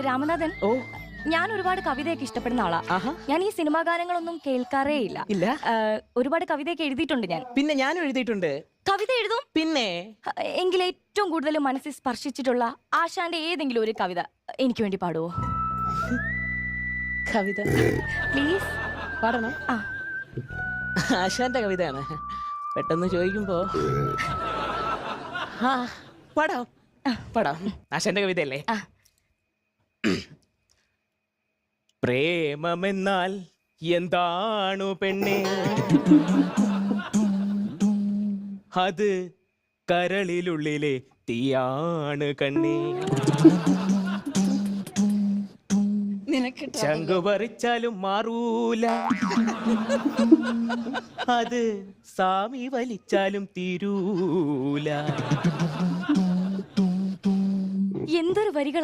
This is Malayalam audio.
രാമനാഥൻ ഓ. ഞാൻ ഒരുപാട് കവിതയൊക്കെ ഇഷ്ടപ്പെടുന്ന ആളാ. ഞാൻ ഈ സിനിമാ ഗാനങ്ങളൊന്നും കേൾക്കാറേ ഇല്ല. ഇല്ല? ഒരുപാട് കവിതയൊക്കെ എഴുതിയിട്ടുണ്ട് ഞാൻ. പിന്നെ ഞാൻ എഴുതിയിട്ടുണ്ട്. കവിത എഴുതും? പിന്നെ? എങ്കിൽ ഏറ്റവും കൂടുതൽ മനസ്സിൽ സ്പർശിച്ചിട്ടുള്ള ആശാന്റെ ഏതെങ്കിലും ഒരു കവിത എനിക്ക് വേണ്ടി പാടുവോ? കവിത. പ്ലീസ് പാടണം. ആശാന്റെ കവിതയാണ്. പെട്ടെന്ന് ചോദിക്കുമ്പോ ആ പാടാം. പാടാം. ആശാന്റെ കവിതയല്ലേ? ആ. പ്രേമമെന്നാൽ എന്താണു പെണ്ണെ? അത് കരളിലുള്ളിലെ തീയാണ് കണ്ണേ. നിനക്ക് ചങ്കു പറിച്ചാലും മാറൂല. അത് സാമി വലിച്ചാലും തീരൂല. എന്തൊരു വരികൾ